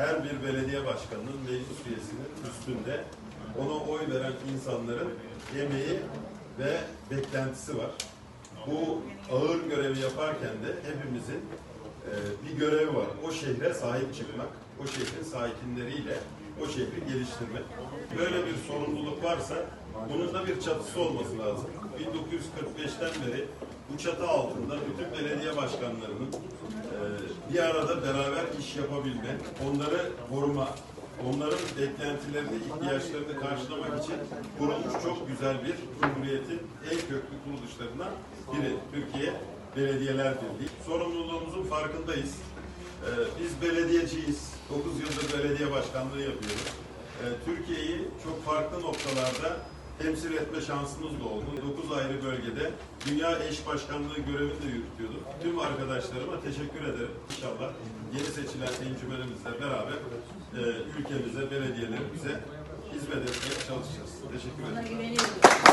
her bir belediye başkanının meclis üyesinin üstünde ona oy veren insanların emeği ve beklentisi var. Bu ağır görevi yaparken de hepimizin e, bir görevi var. O şehre sahip çıkmak, o şehrin sakinleriyle o şehri geliştirmek. Böyle bir sorumluluk varsa bunun da bir çatısı olması lazım. 1945'ten beri bu çatı altında bütün belediye başkanlarının bir arada beraber iş yapabilme, onları koruma, onların beklentilerini, ihtiyaçlarını karşılamak için kurulmuş çok güzel bir Cumhuriyet'in en köklü kuruluşlarından biri. Türkiye Belediyeler Birliği. Sorumluluğumuzun farkındayız. Ee, biz belediyeciyiz. 9 yıldır belediye başkanlığı yapıyoruz. Ee, Türkiye'yi çok farklı noktalarda temsil etme şansımız da oldu. 9 ayrı bölgede Dünya Eş Başkanlığı görevini de yürütüyorduk. Tüm arkadaşlarıma teşekkür ederim. İnşallah yeni seçilen encümenimizle beraber e, ülkemize, belediyelerimize hizmet etmeye çalışacağız. Teşekkür ederim. Ona güveniyorum.